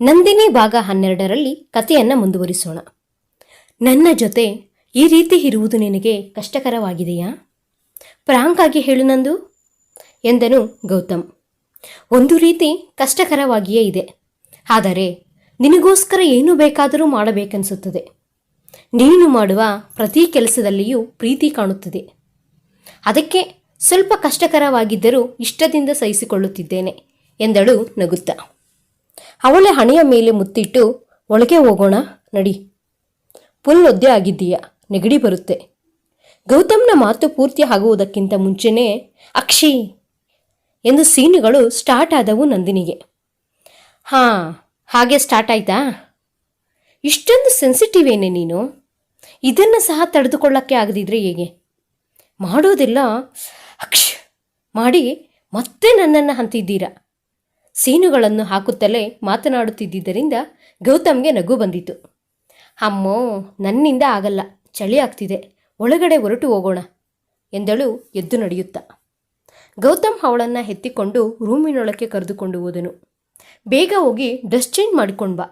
ನಂದಿನಿ ಭಾಗ ಹನ್ನೆರಡರಲ್ಲಿ ಕಥೆಯನ್ನು ಮುಂದುವರಿಸೋಣ. ನನ್ನ ಜೊತೆ ಈ ರೀತಿ ಇರುವುದು ನಿನಗೆ ಕಷ್ಟಕರವಾಗಿದೆಯಾ? ಪ್ರಾಂಕ್ ಆಗಿ ಹೇಳು ನಂದು, ಎಂದನು ಗೌತಮ್. ಒಂದು ರೀತಿ ಕಷ್ಟಕರವಾಗಿಯೇ ಇದೆ. ಆದರೆ ನಿನಗೋಸ್ಕರ ಏನು ಬೇಕಾದರೂ ಮಾಡಬೇಕನ್ನಿಸುತ್ತದೆ ನೀನು ಮಾಡುವ ಪ್ರತಿ ಕೆಲಸದಲ್ಲಿಯೂ ಪ್ರೀತಿ ಕಾಣುತ್ತದೆ. ಅದಕ್ಕೆ ಸ್ವಲ್ಪ ಕಷ್ಟಕರವಾಗಿದ್ದರೂ ಇಷ್ಟದಿಂದ ಸಹಿಸಿಕೊಳ್ಳುತ್ತಿದ್ದೇನೆ, ಎಂದಳು ನಗುತ್ತಾ. ಅವಳ ಹಣೆಯ ಮೇಲೆ ಮುತ್ತಿಟ್ಟು, ಒಳಗೆ ಹೋಗೋಣ, ನಡಿ. ಫುಲ್ ಒದ್ದೆ ಆಗಿದ್ದೀಯ, ನೆಗಡಿ ಬರುತ್ತೆ. ಗೌತಮ್ನ ಮಾತು ಪೂರ್ತಿ ಆಗುವುದಕ್ಕಿಂತ ಮುಂಚೆನೇ, ಅಕ್ಷಿ, ಎಂದು ಸೀನುಗಳು ಸ್ಟಾರ್ಟ್ ಆದವು ನಂದಿನಿಗೆ. ಹಾಂ, ಹಾಗೆ ಸ್ಟಾರ್ಟ್ ಆಯ್ತಾ? ಇಷ್ಟೊಂದು ಸೆನ್ಸಿಟಿವ್ ಏನೇ ನೀನು? ಇದನ್ನು ಸಹ ತಡೆದುಕೊಳ್ಳೋಕ್ಕೆ ಆಗದಿದ್ರೆ ಹೇಗೆ? ಮಾಡೋದಿಲ್ಲ, ಅಕ್ಷ, ಮಾಡಿ ಮತ್ತೆ ನನ್ನನ್ನು ಅಂತಿದ್ದೀರಾ? ಸೀನುಗಳನ್ನು ಹಾಕುತ್ತಲೇ ಮಾತನಾಡುತ್ತಿದ್ದರಿಂದ ಗೌತಮ್ಗೆ ನಗು ಬಂದಿತು. ಅಮ್ಮೋ, ನನ್ನಿಂದ ಆಗಲ್ಲ, ಚಳಿ ಆಗ್ತಿದೆ, ಒಳಗಡೆ ಹೊರಟು ಹೋಗೋಣ, ಎಂದಳು ಎದ್ದು ನಡೆಯುತ್ತಾ. ಗೌತಮ್ ಅವಳನ್ನು ಎತ್ತಿಕೊಂಡು ರೂಮಿನೊಳಕ್ಕೆ ಕರೆದುಕೊಂಡು ಹೋದನು. ಬೇಗ ಹೋಗಿ ಡ್ರೆಸ್ ಚೇಂಜ್ ಮಾಡಿಕೊಂಡು ಬಾ,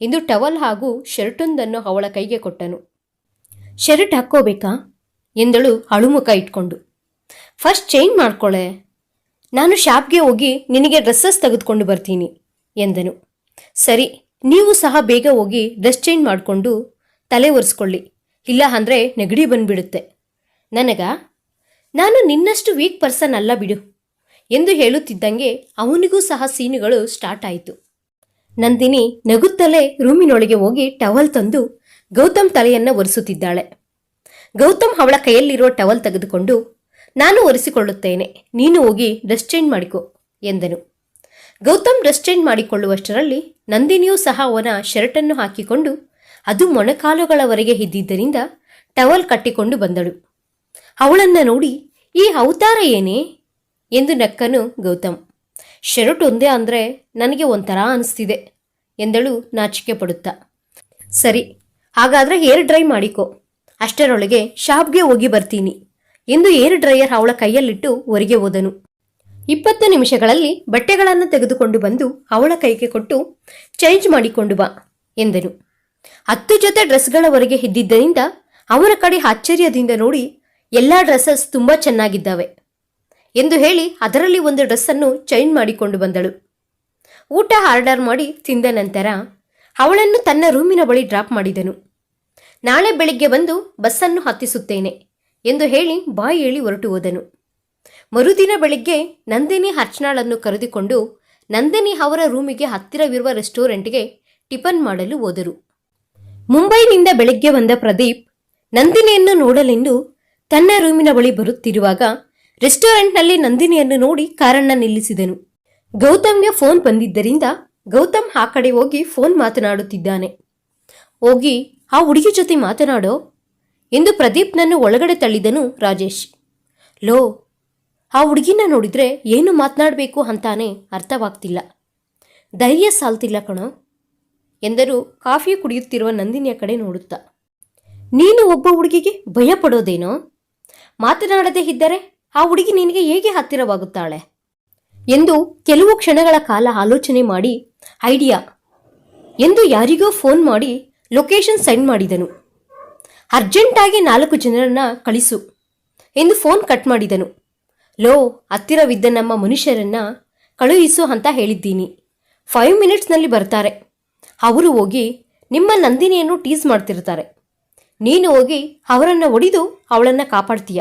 ಎಂದು ಟವಲ್ ಹಾಗೂ ಶರ್ಟೊಂದನ್ನು ಅವಳ ಕೈಗೆ ಕೊಟ್ಟನು. ಶರ್ಟ್ ಹಾಕ್ಕೋಬೇಕಾ? ಎಂದಳು ಅಳುಮುಖ ಇಟ್ಕೊಂಡು. ಫಸ್ಟ್ ಚೇಂಜ್ ಮಾಡ್ಕೊಳ್ಳೆ ನಾನು ಶಾಪ್ಗೆ ಹೋಗಿ ನಿನಗೆ ಡ್ರೆಸ್ಸಸ್ ತೆಗೆದುಕೊಂಡು ಬರ್ತೀನಿ ಎಂದನು. ಸರಿ, ನೀವು ಸಹ ಬೇಗ ಹೋಗಿ ಡ್ರೆಸ್ ಚೇಂಜ್ ಮಾಡಿಕೊಂಡು ತಲೆ ಒರೆಸ್ಕೊಳ್ಳಿ. ಇಲ್ಲ ಅಂದರೆ ನೆಗಡಿ ಬಂದ್ಬಿಡುತ್ತೆ. ನನಗ, ನಾನು ನಿನ್ನಷ್ಟು ವೀಕ್ ಪರ್ಸನ್ ಅಲ್ಲ ಬಿಡು ಎಂದು ಹೇಳುತ್ತಿದ್ದಂಗೆ ಅವನಿಗೂ ಸಹ ಸೀನುಗಳು ಸ್ಟಾರ್ಟ್ ಆಯಿತು. ನಂದಿನಿ ನಗುತ್ತಲೇ ರೂಮಿನೊಳಗೆ ಹೋಗಿ ಟವಲ್ ತಂದು ಗೌತಮ್ ತಲೆಯನ್ನು ಒರೆಸುತ್ತಿದ್ದಾಳೆ. ಗೌತಮ್ ಅವಳ ಕೈಯಲ್ಲಿರುವ ಟವಲ್ ತೆಗೆದುಕೊಂಡು ನಾನು ಒರೆಸಿಕೊಳ್ಳುತ್ತೇನೆ, ನೀನು ಹೋಗಿ ಡ್ರೆಸ್ ಚೇಂಜ್ ಮಾಡಿಕೊ, ಎಂದನು. ಗೌತಮ್ ಡ್ರೆಸ್ ಚೇಂಜ್ ಮಾಡಿಕೊಳ್ಳುವಷ್ಟರಲ್ಲಿ ನಂದಿನಿಯೂ ಸಹ ಅವನ ಶರ್ಟನ್ನು ಹಾಕಿಕೊಂಡು ಅದು ಮೊಣಕಾಲುಗಳವರೆಗೆ ಇದ್ದಿದ್ದರಿಂದ ಟವಲ್ ಕಟ್ಟಿಕೊಂಡು ಬಂದಳು. ಅವಳನ್ನು ನೋಡಿ, ಈ ಅವತಾರ ಏನೇ? ಎಂದು ನಕ್ಕನು ಗೌತಮ್. ಶರ್ಟ್ ಒಂದೇ ಅಂದರೆ ನನಗೆ ಒಂಥರ ಅನಿಸ್ತಿದೆ, ಎಂದಳು ನಾಚಿಕೆ ಪಡುತ್ತಾ. ಸರಿ, ಹಾಗಾದರೆ ಹೇರ್ ಡ್ರೈ ಮಾಡಿಕೊ, ಅಷ್ಟರೊಳಗೆ ಶಾಪ್ಗೆ ಹೋಗಿ ಬರ್ತೀನಿ. ಎಂದು ಏರ್ ಡ್ರೈಯರ್ ಅವಳ ಕೈಯಲ್ಲಿಟ್ಟು ಹೊರಗೆ ಹೋದನು. ಇಪ್ಪತ್ತು ನಿಮಿಷಗಳಲ್ಲಿ ಬಟ್ಟೆಗಳನ್ನು ತೆಗೆದುಕೊಂಡು ಬಂದು ಅವಳ ಕೈಗೆ ಕೊಟ್ಟು, ಚೇಂಜ್ ಮಾಡಿಕೊಂಡು ಬಾ ಎಂದನು. ಹತ್ತು ಜೊತೆ ಡ್ರೆಸ್ಗಳವರೆಗೆ ಇದ್ದಿದ್ದರಿಂದ ಅವರ ಕಡೆ ಆಶ್ಚರ್ಯದಿಂದ ನೋಡಿ, ಎಲ್ಲ ಡ್ರೆಸ್ಸಸ್ ತುಂಬ ಚೆನ್ನಾಗಿದ್ದಾವೆ ಎಂದು ಹೇಳಿ ಅದರಲ್ಲಿ ಒಂದು ಡ್ರೆಸ್ಸನ್ನು ಚೇಂಜ್ ಮಾಡಿಕೊಂಡು ಬಂದಳು. ಊಟ ಆರ್ಡರ್ ಮಾಡಿ ತಿಂದ ನಂತರ ಅವಳನ್ನು ತನ್ನ ರೂಮಿನ ಬಳಿ ಡ್ರಾಪ್ ಮಾಡಿದನು. ನಾಳೆ ಬೆಳಿಗ್ಗೆ ಬಂದು ಬಸ್ಸನ್ನು ಹತ್ತಿಸುತ್ತೇನೆ ಎಂದು ಹೇಳಿ ಬಾಯಿ ಹೇಳಿ ಹೊರಟು ಹೋದನು. ಮರುದಿನ ಬೆಳಿಗ್ಗೆ ನಂದಿನಿ ಅರ್ಚನಾಳನ್ನು ಕರೆದುಕೊಂಡು ನಂದಿನಿ ಅವರ ರೂಮಿಗೆ ಹತ್ತಿರವಿರುವ ರೆಸ್ಟೋರೆಂಟ್ಗೆ ಟಿಫನ್ ಮಾಡಲು ಹೋದರು. ಮುಂಬೈನಿಂದ ಬೆಳಿಗ್ಗೆ ಬಂದ ಪ್ರದೀಪ್ ನಂದಿನಿಯನ್ನು ನೋಡಲೆಂದು ತನ್ನ ರೂಮಿನ ಬಳಿ ಬರುತ್ತಿರುವಾಗ ರೆಸ್ಟೋರೆಂಟ್ನಲ್ಲಿ ನಂದಿನಿಯನ್ನು ನೋಡಿ ಕಾರನ್ನ ನಿಲ್ಲಿಸಿದನು. ಗೌತಮ್ಗೆ ಫೋನ್ ಬಂದಿದ್ದರಿಂದ ಗೌತಮ್ ಆ ಕಡೆ ಹೋಗಿ ಫೋನ್ ಮಾತನಾಡುತ್ತಿದ್ದಾನೆ. ಹೋಗಿ, ಆ ಹುಡುಗಿ ಜೊತೆ ಮಾತನಾಡೋ ಎಂದು ಪ್ರದೀಪ್ನನ್ನು ಒಳಗಡೆ ತಳ್ಳಿದನು ರಾಜೇಶ್. ಲೋ, ಆ ಹುಡುಗಿನ ನೋಡಿದ್ರೆ ಏನು ಮಾತನಾಡಬೇಕು ಅಂತಾನೆ ಅರ್ಥವಾಗ್ತಿಲ್ಲ. ಧೈರ್ಯ ಸಾಲ್ತಿಲ್ಲ ಕಣೋ, ಎಂದರು ಕಾಫಿ ಕುಡಿಯುತ್ತಿರುವ ನಂದಿನಿಯ ಕಡೆ ನೋಡುತ್ತಾ. ನೀನು ಒಬ್ಬ ಹುಡುಗಿಗೆ ಭಯ ಪಡೋದೇನೋ ಮಾತನಾಡದೇ ಇದ್ದರೆ ಆ ಹುಡುಗಿ ನಿನಗೆ ಹೇಗೆ ಹತ್ತಿರವಾಗುತ್ತಾಳೆ? ಎಂದು ಕೆಲವು ಕ್ಷಣಗಳ ಕಾಲ ಆಲೋಚನೆ ಮಾಡಿ, ಐಡಿಯಾ, ಎಂದು ಯಾರಿಗೋ ಫೋನ್ ಮಾಡಿ ಲೊಕೇಶನ್ ಸೆಂಡ್ ಮಾಡಿದನು. ಅರ್ಜೆಂಟಾಗಿ ನಾಲ್ಕು ಜನರನ್ನ ಕಳಿಸು ಎಂದು ಫೋನ್ ಕಟ್ ಮಾಡಿದನು. ಲೋ, ಹತ್ತಿರವಿದ್ದ ನಮ್ಮ ಮನುಷ್ಯರನ್ನ ಕಳುಹಿಸು ಅಂತ ಹೇಳಿದ್ದೀನಿ. ಫೈವ್ ಮಿನಿಟ್ಸ್ನಲ್ಲಿ ಬರ್ತಾರೆ. ಅವರು ಹೋಗಿ ನಿಮ್ಮ ನಂದಿನಿಯನ್ನು ಟೀಸ್ ಮಾಡ್ತಿರ್ತಾರೆ. ನೀನು ಹೋಗಿ ಅವರನ್ನು ಒಡಿದು ಅವಳನ್ನು ಕಾಪಾಡ್ತೀಯ.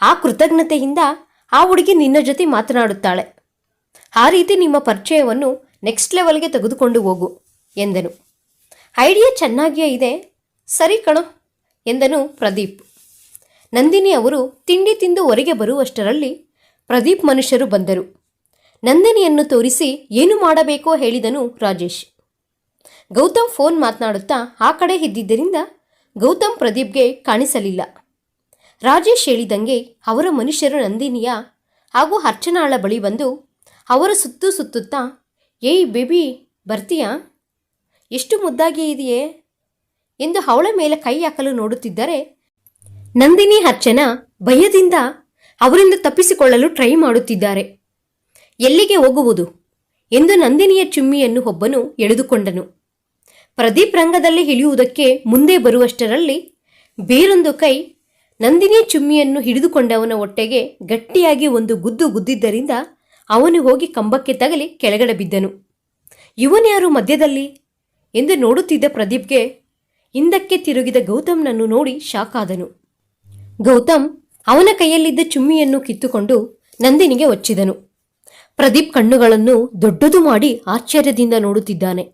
ಆ ಕೃತಜ್ಞತೆಯಿಂದ ಆ ಹುಡುಗಿ ನಿನ್ನ ಜೊತೆ ಮಾತನಾಡುತ್ತಾಳೆ. ಆ ರೀತಿ ನಿಮ್ಮ ಪರಿಚಯವನ್ನು ನೆಕ್ಸ್ಟ್ ಲೆವೆಲ್ಗೆ ತೆಗೆದುಕೊಂಡು ಹೋಗು ಎಂದನು. ಐಡಿಯಾ ಚೆನ್ನಾಗಿಯೇ ಇದೆ. ಸರಿ ಕಣೋ. ಎಂದನು ಪ್ರದೀಪ್. ನಂದಿನಿ ಅವರು ತಿಂಡಿ ತಿಂದು ಹೊರಗೆ ಬರುವಷ್ಟರಲ್ಲಿ ಪ್ರದೀಪ್ ಮನುಷ್ಯರು ಬಂದರು. ನಂದಿನಿಯನ್ನು ತೋರಿಸಿ ಏನು ಮಾಡಬೇಕೋ ಹೇಳಿದನು ರಾಜೇಶ್. ಗೌತಮ್ ಫೋನ್ ಮಾತನಾಡುತ್ತಾ ಆ ಕಡೆ ಇದ್ದಿದ್ದರಿಂದ ಗೌತಮ್ ಪ್ರದೀಪ್ಗೆ ಕಾಣಿಸಲಿಲ್ಲ. ರಾಜೇಶ್ ಹೇಳಿದಂಗೆ ಅವರ ಮನುಷ್ಯರು ನಂದಿನಿಯ ಹಾಗೂ ಅರ್ಚನಾಳ ಬಳಿ ಬಂದು ಅವರ ಸುತ್ತು ಸುತ್ತುತ್ತಾ, ಏಯ್ ಬೇಬಿ, ಬರ್ತೀಯಾ? ಎಷ್ಟು ಮುದ್ದಾಗಿ ಇದೆಯೇ? ಎಂದು ಅವಳ ಮೇಲೆ ಕೈ ಹಾಕಲು ನೋಡುತ್ತಿದ್ದರೆ, ನಂದಿನಿ ಅರ್ಚನ ಭಯದಿಂದ ಅವರಿಂದ ತಪ್ಪಿಸಿಕೊಳ್ಳಲು ಟ್ರೈ ಮಾಡುತ್ತಿದ್ದಾರೆ. ಎಲ್ಲಿಗೆ ಹೋಗುವುದು? ಎಂದು ನಂದಿನಿಯ ಚುಮ್ಮಿಯನ್ನು ಒಬ್ಬನು ಎಳೆದುಕೊಂಡನು. ಪ್ರದೀಪ್ ರಂಗದಲ್ಲಿ ಇಳಿಯುವುದಕ್ಕೆ ಮುಂದೆ ಬರುವಷ್ಟರಲ್ಲಿ ಬೇರೊಂದು ಕೈ ನಂದಿನಿ ಚುಮ್ಮಿಯನ್ನು ಹಿಡಿದುಕೊಂಡವನ ಹೊಟ್ಟೆಗೆ ಗಟ್ಟಿಯಾಗಿ ಒಂದು ಗುದ್ದು ಗುದ್ದಿದ್ದರಿಂದ ಅವನು ಹೋಗಿ ಕಂಬಕ್ಕೆ ತಗಲಿ ಕೆಳಗಡೆ ಬಿದ್ದನು. ಇವನ್ಯಾರು ಮಧ್ಯದಲ್ಲಿ? ಎಂದು ನೋಡುತ್ತಿದ್ದ ಪ್ರದೀಪ್ಗೆ ಹಿಂದಕ್ಕೆ ತಿರುಗಿದ ಗೌತಮ್ನನ್ನು ನೋಡಿ ಶಾಕಾದನು. ಗೌತಮ್ ಅವನ ಕೈಯಲ್ಲಿದ್ದ ಚುಮ್ಮಿಯನ್ನು ಕಿತ್ತುಕೊಂಡು ನಂದಿನಿಗೆ ಒಚ್ಚಿದನು. ಪ್ರದೀಪ್ ಕಣ್ಣುಗಳನ್ನು ದೊಡ್ಡದು ಮಾಡಿ ಆಶ್ಚರ್ಯದಿಂದ ನೋಡುತ್ತಿದ್ದಾನೆ.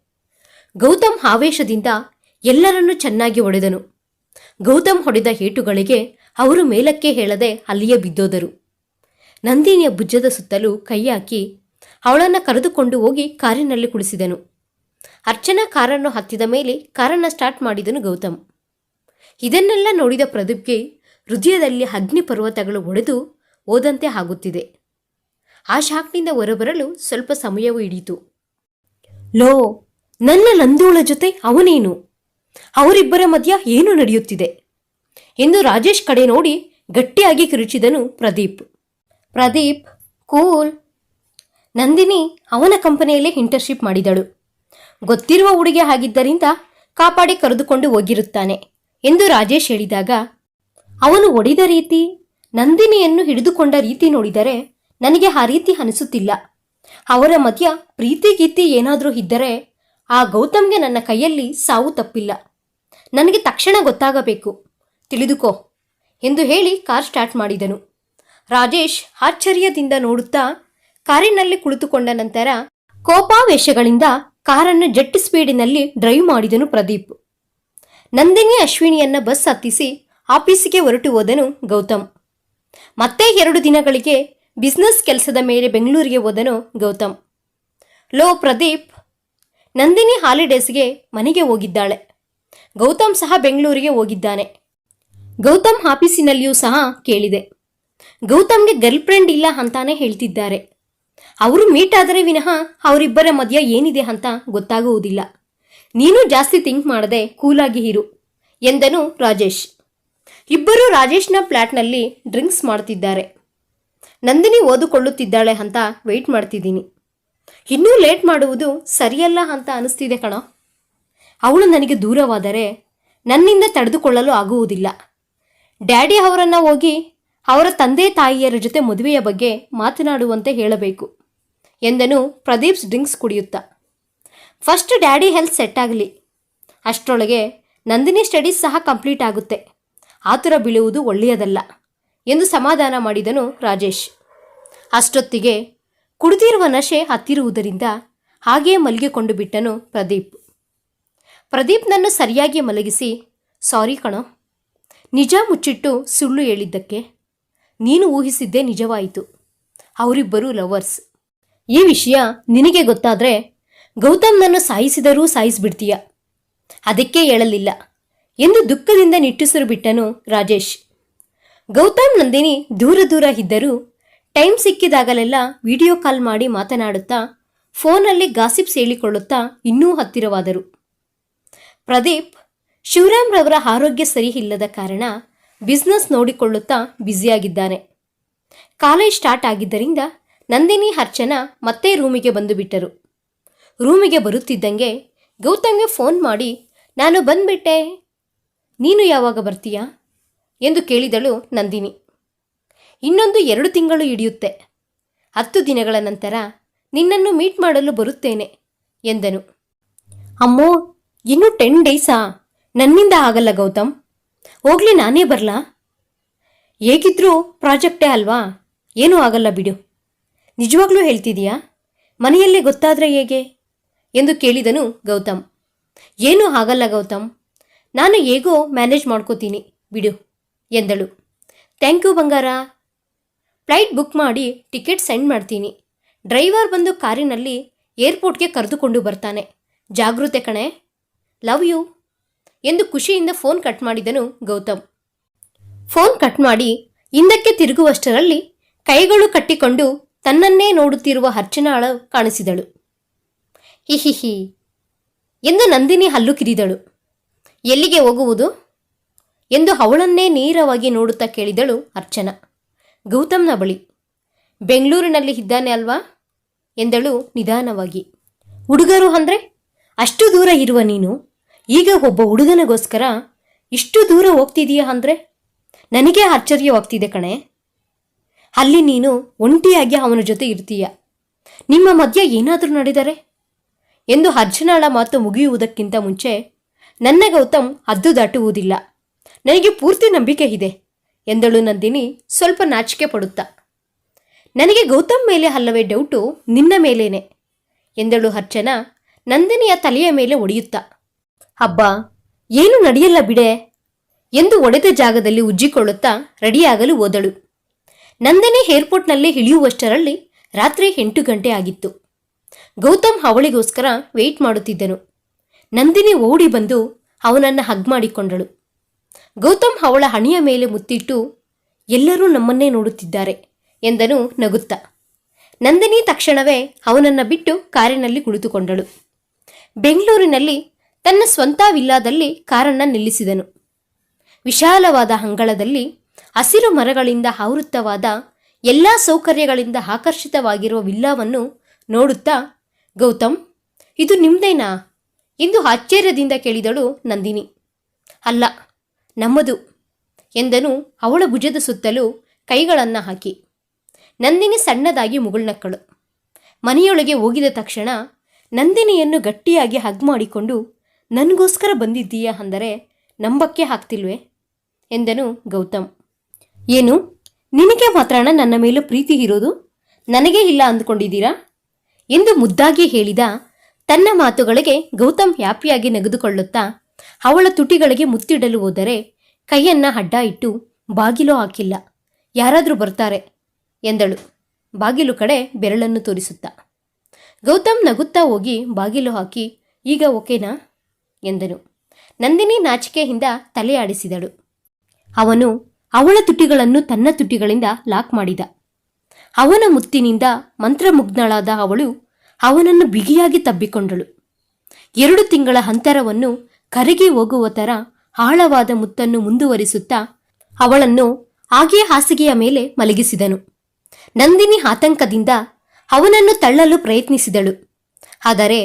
ಗೌತಮ್ ಆವೇಶದಿಂದ ಎಲ್ಲರನ್ನೂ ಚೆನ್ನಾಗಿ ಹೊಡೆದನು. ಗೌತಮ್ ಹೊಡೆದ ಏಟುಗಳಿಗೆ ಅವರು ಮೇಲಕ್ಕೆ ಹೇಳದೆ ಅಲ್ಲಿಯೇ ಬಿದ್ದೋದರು. ನಂದಿನಿಯ ಭುಜದ ಸುತ್ತಲೂ ಕೈ ಹಾಕಿ ಅವಳನ್ನು ಕರೆದುಕೊಂಡು ಹೋಗಿ ಕಾರಿನಲ್ಲಿ ಕುಳಿಸಿದನು. ಅರ್ಚನಾ ಕಾರನ್ನು ಹತ್ತಿದ ಮೇಲೆ ಕಾರನ್ನು ಸ್ಟಾರ್ಟ್ ಮಾಡಿದನು ಗೌತಮ್. ಇದನ್ನೆಲ್ಲ ನೋಡಿದ ಪ್ರದೀಪ್ಗೆ ಹೃದಯದಲ್ಲಿ ಅಗ್ನಿ ಪರ್ವತಗಳು ಒಡೆದು ಓದಂತೆ ಆಗುತ್ತಿದೆ. ಆ ಶಾಕ್ನಿಂದ ಹೊರಬರಲು ಸ್ವಲ್ಪ ಸಮಯವೂ ಹಿಡಿಯಿತು ಲೋ, ನನ್ನ ನಂದೋಳ ಜೊತೆ ಅವನೇನು? ಅವರಿಬ್ಬರ ಮಧ್ಯ ಏನು ನಡೆಯುತ್ತಿದೆ? ಎಂದು ರಾಜೇಶ್ ಕಡೆ ನೋಡಿ ಗಟ್ಟಿಯಾಗಿ ಕಿರುಚಿದನು ಪ್ರದೀಪ್. ಪ್ರದೀಪ್, ಕೂಲ್. ನಂದಿನಿ ಅವನ ಕಂಪನಿಯಲ್ಲೇ ಇಂಟರ್ನ್ಶಿಪ್ ಮಾಡಿದಳು. ಗೊತ್ತಿರುವ ಹುಡುಗಿ ಆಗಿದ್ದರಿಂದ ಕಾಪಾಡಿ ಕರೆದುಕೊಂಡು ಹೋಗಿರುತ್ತಾನೆ ಎಂದು ರಾಜೇಶ್ ಹೇಳಿದಾಗ, ಅವನು ಒಡಿದ ರೀತಿ ನಂದಿನಿಯನ್ನು ಹಿಡಿದುಕೊಂಡ ರೀತಿ ನೋಡಿದರೆ ನನಗೆ ಆ ರೀತಿ ಅನಿಸುತ್ತಿಲ್ಲ. ಅವರ ಮಧ್ಯ ಪ್ರೀತಿ ಗೀತಿ ಏನಾದರೂ ಇದ್ದರೆ ಆ ಗೌತಮ್ಗೆ ನನ್ನ ಕೈಯಲ್ಲಿ ಸಾವು ತಪ್ಪಿಲ್ಲ. ನನಗೆ ತಕ್ಷಣ ಗೊತ್ತಾಗಬೇಕು. ತಿಳಿದುಕೋ ಎಂದು ಹೇಳಿ ಕಾರ್ ಸ್ಟಾರ್ಟ್ ಮಾಡಿದನು. ರಾಜೇಶ್ ಆಶ್ಚರ್ಯದಿಂದ ನೋಡುತ್ತಾ ಕಾರಿನಲ್ಲಿ ಕುಳಿತುಕೊಂಡ ನಂತರ ಕೋಪಾವೇಶಗಳಿಂದ ಕಾರನ್ನು ಜೆಟ್ ಸ್ಪೀಡಿನಲ್ಲಿ ಡ್ರೈವ್ ಮಾಡಿದನು ಪ್ರದೀಪ್. ನಂದಿನಿ ಅಶ್ವಿನಿಯನ್ನ ಬಸ್ ಹತ್ತಿಸಿ ಆಫೀಸಿಗೆ ಹೊರಟು ಹೋದನು ಗೌತಮ್. ಮತ್ತೆ ಎರಡು ದಿನಗಳಿಗೆ ಬಿಸ್ನೆಸ್ ಕೆಲಸದ ಮೇಲೆ ಬೆಂಗಳೂರಿಗೆ ಹೋದನು ಗೌತಮ್. ಲೋ ಪ್ರದೀಪ್, ನಂದಿನಿ ಹಾಲಿಡೇಸ್ಗೆ ಮನೆಗೆ ಹೋಗಿದ್ದಾಳೆ. ಗೌತಮ್ ಸಹ ಬೆಂಗಳೂರಿಗೆ ಹೋಗಿದ್ದಾನೆ. ಗೌತಮ್ ಆಫೀಸಿನಲ್ಲಿಯೂ ಸಹ ಕೇಳಿದೆ. ಗೌತಮ್ಗೆ ಗರ್ಲ್ ಫ್ರೆಂಡ್ ಇಲ್ಲ ಅಂತಾನೆ ಹೇಳ್ತಿದ್ದಾರೆ. ಅವರು ಮೀಟ್ ಆದರೆ ವಿನಃ ಅವರಿಬ್ಬರ ಮಧ್ಯ ಏನಿದೆ ಅಂತ ಗೊತ್ತಾಗುವುದಿಲ್ಲ. ನೀನು ಜಾಸ್ತಿ ಥಿಂಕ್ ಮಾಡದೆ ಕೂಲಾಗಿ ಇರು, ಎಂದನು ರಾಜೇಶ್. ಇಬ್ಬರು ರಾಜೇಶ್ನ ಫ್ಲ್ಯಾಟ್ನಲ್ಲಿ ಡ್ರಿಂಕ್ಸ್ ಮಾಡ್ತಿದ್ದಾರೆ. ನಂದಿನಿ ಓದಿಕೊಳ್ಳುತ್ತಿದ್ದಾಳೆ ಅಂತ ವೆಯ್ಟ್ ಮಾಡ್ತಿದ್ದೀನಿ. ಇನ್ನೂ ಲೇಟ್ ಮಾಡುವುದು ಸರಿಯಲ್ಲ ಅಂತ ಅನಿಸ್ತಿದೆ ಕಣ. ಅವಳು ನನಗೆ ದೂರವಾದರೆ ನನ್ನಿಂದ ತಡೆದುಕೊಳ್ಳಲು ಆಗುವುದಿಲ್ಲ. ಡ್ಯಾಡಿ ಅವರನ್ನು ಹೋಗಿ ಅವರ ತಂದೆ ತಾಯಿಯರ ಜೊತೆ ಮದುವೆಯ ಬಗ್ಗೆ ಮಾತನಾಡುವಂತೆ ಹೇಳಬೇಕು. ಎಂದನು ಪ್ರದೀಪ್ಸ್ ಡ್ರಿಂಕ್ಸ್ ಕುಡಿಯುತ್ತಾ. ಫಸ್ಟ್ ಡ್ಯಾಡಿ ಹೆಲ್ತ್ ಸೆಟ್ ಆಗಲಿ. ಅಷ್ಟರೊಳಗೆ ನಂದಿನಿ ಸ್ಟಡೀಸ್ ಸಹ ಕಂಪ್ಲೀಟ್ ಆಗುತ್ತೆ. ಆತುರ ಬೀಳುವುದು ಒಳ್ಳೆಯದಲ್ಲ ಎಂದು ಸಮಾಧಾನ ಮಾಡಿದನು ರಾಜೇಶ್. ಅಷ್ಟೊತ್ತಿಗೆ ಕುಡಿದಿರುವ ನಶೆ ಹತ್ತಿರುವುದರಿಂದ ಹಾಗೇ ಮಲಗಿಕೊಂಡು ಬಿಟ್ಟನು ಪ್ರದೀಪ್. ಪ್ರದೀಪ್ನನ್ನು ಸರಿಯಾಗಿ ಮಲಗಿಸಿ, ಸಾರಿ ಕಣೋ, ನಿಜ ಮುಚ್ಚಿಟ್ಟು ಸುಳ್ಳು ಹೇಳಿದ್ದಕ್ಕೆ. ನೀನು ಊಹಿಸಿದ್ದೇ ನಿಜವಾಯಿತು. ಅವರಿಬ್ಬರು ಲವರ್ಸ್. ಈ ವಿಷಯ ನಿನಗೆ ಗೊತ್ತಾದರೆ ಗೌತಮ್ನನ್ನು ಸಾಯಿಸಿದರೂ ಸಾಯಿಸಿಬಿಡ್ತೀಯ. ಅದಕ್ಕೆ ಹೇಳಲಿಲ್ಲ. ಎಂದು ದುಃಖದಿಂದ ನಿಟ್ಟುಸಿರು ಬಿಟ್ಟನು ರಾಜೇಶ್. ಗೌತಮ್ ನಂದಿನಿ ದೂರ ದೂರ ಇದ್ದರೂ ಟೈಮ್ ಸಿಕ್ಕಿದಾಗಲೆಲ್ಲ ವಿಡಿಯೋ ಕಾಲ್ ಮಾಡಿ ಮಾತನಾಡುತ್ತಾ ಫೋನಲ್ಲಿ ಗಾಸಿಪ್ಸ್ ಹೇಳಿಕೊಳ್ಳುತ್ತಾ ಇನ್ನೂ ಹತ್ತಿರವಾದರು. ಪ್ರದೀಪ್ ಶಿವರಾಮ್ ರವರ ಆರೋಗ್ಯ ಸರಿ ಇಲ್ಲದ ಕಾರಣ ಬಿಸ್ನೆಸ್ ನೋಡಿಕೊಳ್ಳುತ್ತಾ ಬ್ಯುಸಿಯಾಗಿದ್ದಾನೆ. ಕಾಲೇಜ್ ಸ್ಟಾರ್ಟ್ ಆಗಿದ್ದರಿಂದ ನಂದಿನಿ ಅರ್ಚನಾ ಮತ್ತೆ ರೂಮಿಗೆ ಬಂದು ಬಿಟ್ಟರು. ರೂಮಿಗೆ ಬರುತ್ತಿದ್ದಂಗೆ ಗೌತಮ್ಗೆ ಫೋನ್ ಮಾಡಿ, ನಾನು ಬಂದ್ಬಿಟ್ಟೆ. ನೀನು ಯಾವಾಗ ಬರ್ತೀಯಾ? ಎಂದು ಕೇಳಿದಳು ನಂದಿನಿ. ಇನ್ನೊಂದು ಎರಡು ತಿಂಗಳು ಹಿಡಿಯುತ್ತೆ. ಹತ್ತು ದಿನಗಳ ನಂತರ ನಿನ್ನನ್ನು ಮೀಟ್ ಮಾಡಲು ಬರುತ್ತೇನೆ, ಎಂದನು. ಅಮ್ಮೋ, ಇನ್ನೂ ಟೆನ್ ಡೇಸಾ? ನನ್ನಿಂದ ಆಗಲ್ಲ ಗೌತಮ್. ಹೋಗ್ಲಿ, ನಾನೇ ಬರಲಾ? ಹೇಗಿದ್ರೂ ಪ್ರಾಜೆಕ್ಟೇ ಅಲ್ವಾ? ಏನೂ ಆಗಲ್ಲ ಬಿಡು. ನಿಜವಾಗ್ಲೂ ಹೇಳ್ತಿದೀಯಾ? ಮನೆಯಲ್ಲೇ ಗೊತ್ತಾದರೆ ಹೇಗೆ? ಎಂದು ಕೇಳಿದನು ಗೌತಮ್. ಏನೂ ಆಗಲ್ಲ ಗೌತಮ್. ನಾನು ಹೇಗೋ ಮ್ಯಾನೇಜ್ ಮಾಡ್ಕೋತೀನಿ, ಬಿಡು, ಎಂದಳು. ಥ್ಯಾಂಕ್ ಯು ಬಂಗಾರ. ಫ್ಲೈಟ್ ಬುಕ್ ಮಾಡಿ ಟಿಕೆಟ್ ಸೆಂಡ್ ಮಾಡ್ತೀನಿ. ಡ್ರೈವರ್ ಬಂದು ಕಾರಿನಲ್ಲಿ ಏರ್ಪೋರ್ಟ್ಗೆ ಕರೆದುಕೊಂಡು ಬರ್ತಾನೆ. ಜಾಗೃತೆ ಕಣೆ. ಲವ್ ಯು, ಎಂದು ಖುಷಿಯಿಂದ ಫೋನ್ ಕಟ್ ಮಾಡಿದನು ಗೌತಮ್. ಫೋನ್ ಕಟ್ ಮಾಡಿ, ಹಿಂದಕ್ಕೆ ತಿರುಗುವಷ್ಟರಲ್ಲಿ ಕೈಗಳು ಕಟ್ಟಿಕೊಂಡು ತನ್ನನ್ನೇ ನೋಡುತ್ತಿರುವ ಅರ್ಚನಾಳ ಕಾಣಿಸಿದಳು. ಹಿಹಿಹಿ, ಎಂದು ನಂದಿನಿ ಹಲ್ಲು ಕಿರಿದಳು. ಎಲ್ಲಿಗೆ ಹೋಗುವುದು? ಎಂದು ಅವಳನ್ನೇ ನೇರವಾಗಿ ನೋಡುತ್ತಾ ಕೇಳಿದಳು ಅರ್ಚನಾ. ಗೌತಮ್ನ ಬಳಿ. ಬೆಂಗಳೂರಿನಲ್ಲಿ ಇದ್ದಾನೆ ಅಲ್ವಾ? ಎಂದಳು ನಿಧಾನವಾಗಿ. ಹುಡುಗರು ಅಂದರೆ? ಅಷ್ಟು ದೂರ ಇರುವ ನೀನು? ಈಗ ಒಬ್ಬ ಹುಡುಗನಿಗೋಸ್ಕರ ಇಷ್ಟು ದೂರ ಹೋಗ್ತಿದೀಯಾ ಅಂದರೆ? ನನಗೆ ಆಶ್ಚರ್ಯವಾಗ್ತಿದೆ ಕಣೆ. ಅಲ್ಲಿ ನೀನು ಒಂಟಿಯಾಗಿ ಅವನ ಜೊತೆ ಇರ್ತೀಯ. ನಿಮ್ಮ ಮಧ್ಯ ಏನಾದರೂ ನಡೆದರೆ? ಎಂದು ಅರ್ಜುನಾಳ ಮಾತು ಮುಗಿಯುವುದಕ್ಕಿಂತ ಮುಂಚೆ ನನ್ನ ಗೌತಮ್ ಹದ್ದು ದಾಟುವುದಿಲ್ಲ. ನನಗೆ ಪೂರ್ತಿ ನಂಬಿಕೆ ಇದೆ ಎಂದಳು ನಂದಿನಿ ಸ್ವಲ್ಪ ನಾಚಿಕೆ ಪಡುತ್ತಾ. ನನಗೆ ಗೌತಮ್ ಮೇಲೆ ಅಲ್ಲವೇ ಡೌಟು, ನಿನ್ನ ಮೇಲೇನೆ ಎಂದಳು ಅರ್ಚನಾ ನಂದಿನಿಯ ತಲೆಯ ಮೇಲೆ ಒಡೆಯುತ್ತಾ. ಹಬ್ಬ ಏನು ನಡೆಯಲ್ಲ ಬಿಡೆ ಎಂದು ಒಡೆದ ಜಾಗದಲ್ಲಿ ಉಜ್ಜಿಕೊಳ್ಳುತ್ತಾ ರೆಡಿಯಾಗಲು ಹೋದಳು. ನಂದಿನಿ ಏರ್ಪೋರ್ಟ್ನಲ್ಲಿ ಇಳಿಯುವಷ್ಟರಲ್ಲಿ ರಾತ್ರಿ ಎಂಟು ಗಂಟೆ ಆಗಿತ್ತು. ಗೌತಮ್ ಅವಳಿಗೋಸ್ಕರ ವೆಯ್ಟ್ ಮಾಡುತ್ತಿದ್ದನು. ನಂದಿನಿ ಓಡಿ ಬಂದು ಅವನನ್ನು ಹಗ್ ಮಾಡಿಕೊಂಡಳು. ಗೌತಮ್ ಅವಳ ಹಣಿಯ ಮೇಲೆ ಮುತ್ತಿಟ್ಟು, ಎಲ್ಲರೂ ನಮ್ಮನ್ನೇ ನೋಡುತ್ತಿದ್ದಾರೆ ಎಂದನು ನಗುತ್ತಾ. ನಂದಿನಿ ತಕ್ಷಣವೇ ಅವನನ್ನು ಬಿಟ್ಟು ಕಾರಿನಲ್ಲಿ ಕುಳಿತುಕೊಂಡಳು. ಬೆಂಗಳೂರಿನಲ್ಲಿ ತನ್ನ ಸ್ವಂತ ವಿಲ್ಲಾದಲ್ಲಿ ಕಾರನ್ನು ನಿಲ್ಲಿಸಿದನು. ವಿಶಾಲವಾದ ಅಂಗಳದಲ್ಲಿ ಹಸಿರು ಮರಗಳಿಂದ ಆವೃತ್ತವಾದ ಎಲ್ಲ ಸೌಕರ್ಯಗಳಿಂದ ಆಕರ್ಷಿತವಾಗಿರುವ ವಿಲ್ಲಾವನ್ನು ನೋಡುತ್ತಾ, ಗೌತಮ್, ಇದು ನಿಮ್ದೇನಾ? ಎಂದು ಆಶ್ಚರ್ಯದಿಂದ ಕೇಳಿದಳು ನಂದಿನಿ. ಅಲ್ಲ, ನಮ್ಮದು, ಎಂದನು ಅವಳ ಭುಜದ ಸುತ್ತಲೂ ಕೈಗಳನ್ನು ಹಾಕಿ. ನಂದಿನಿ ಸಣ್ಣದಾಗಿ ಮುಗುಳ್ನಕ್ಕಳು. ಮನೆಯೊಳಗೆ ಹೋಗಿದ ತಕ್ಷಣ ನಂದಿನಿಯನ್ನು ಗಟ್ಟಿಯಾಗಿ ಹಗ್ ಮಾಡಿಕೊಂಡು, ನನಗೋಸ್ಕರ ಬಂದಿದ್ದೀಯಾ ಅಂದರೆ ನಂಬಕ್ಕೆ ಆಗ್ತಿಲ್ವೇ? ಎಂದನು ಗೌತಮ್. ಏನು? ನಿನಗೆ ಮಾತ್ರ ನನ್ನ ಮೇಲೂ ಪ್ರೀತಿ ಇರೋದು? ನನಗೇ ಇಲ್ಲ ಅಂದುಕೊಂಡಿದ್ದೀರಾ? ಎಂದು ಮುದ್ದಾಗಿ ಹೇಳಿದ ತನ್ನ ಮಾತುಗಳಿಗೆ ಗೌತಮ್ ಹ್ಯಾಪಿಯಾಗಿ ನಗೆದುಕೊಳ್ಳುತ್ತಾ ಅವಳ ತುಟಿಗಳಿಗೆ ಮುತ್ತಿಡಲು ಹೋದರೆ ಕೈಯನ್ನ ಅಡ್ಡ ಇಟ್ಟು ಬಾಗಿಲು ಹಾಕಿಲ್ಲ. ಯಾರಾದರೂ ಬರ್ತಾರೆ ಎಂದಳು. ಬಾಗಿಲು ಕಡೆ ಬೆರಳನ್ನು ತೋರಿಸುತ್ತಾ. ಗೌತಮ್ ನಗುತ್ತಾ ಹೋಗಿ ಬಾಗಿಲು ಹಾಕಿ, ಈಗ ಓಕೆನಾ? ಎಂದನು. ನಂದಿನಿ ನಾಚಿಕೆಯಿಂದ ತಲೆ ಆಡಿಸಿದಳು. ಅವನು ಅವಳ ತುಟಿಗಳನ್ನು ತನ್ನ ತುಟಿಗಳಿಂದ ಲಾಕ್ ಮಾಡಿದ. ಅವನ ಮುತ್ತಿನಿಂದ ಮಂತ್ರಮುಗ್ಧಳಾದ ಅವಳು ಅವನನ್ನು ಬಿಗಿಯಾಗಿ ತಬ್ಬಿಕೊಂಡಳು. ಎರಡು ತಿಂಗಳ ಅಂತರವನ್ನು ಕರಗಿ ಹೋಗುವ ಥರ ಆಳವಾದ ಮುತ್ತನ್ನು ಮುಂದುವರಿಸುತ್ತಾ ಅವಳನ್ನು ಹಾಗೇ ಹಾಸಿಗೆಯ ಮೇಲೆ ಮಲಗಿಸಿದನು. ನಂದಿನಿ ಆತಂಕದಿಂದ ಅವನನ್ನು ತಳ್ಳಲು ಪ್ರಯತ್ನಿಸಿದಳು. ಆದರೆ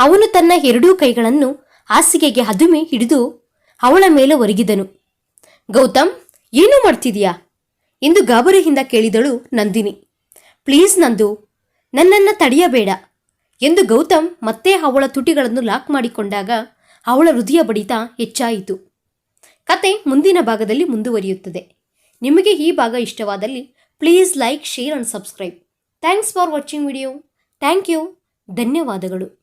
ಅವನು ತನ್ನ ಎರಡೂ ಕೈಗಳನ್ನು ಹಾಸಿಗೆಗೆ ಹದುಮೆ ಹಿಡಿದು ಅವಳ ಮೇಲೆ ಒರಗಿದನು. ಗೌತಮ್ ಏನು ಮಾಡ್ತಿದೀಯಾ? ಎಂದು ಗಾಬರಿಯಿಂದ ಕೇಳಿದಳು ನಂದಿನಿ. ಪ್ಲೀಸ್ ನಂದು, ನನ್ನನ್ನು ತಡೆಯಬೇಡ ಎಂದು ಗೌತಮ್ ಮತ್ತೆ ಅವಳ ತುಟಿಗಳನ್ನು ಲಾಕ್ ಮಾಡಿಕೊಂಡಾಗ ಅವಳ ಹೃದಯ ಬಡಿತ ಹೆಚ್ಚಾಯಿತು. ಕತೆ ಮುಂದಿನ ಭಾಗದಲ್ಲಿ ಮುಂದುವರಿಯುತ್ತದೆ. ನಿಮಗೆ ಈ ಭಾಗ ಇಷ್ಟವಾದಲ್ಲಿ please like, share and subscribe. Thanks for watching video. Thank you. ಧನ್ಯವಾದಗಳು.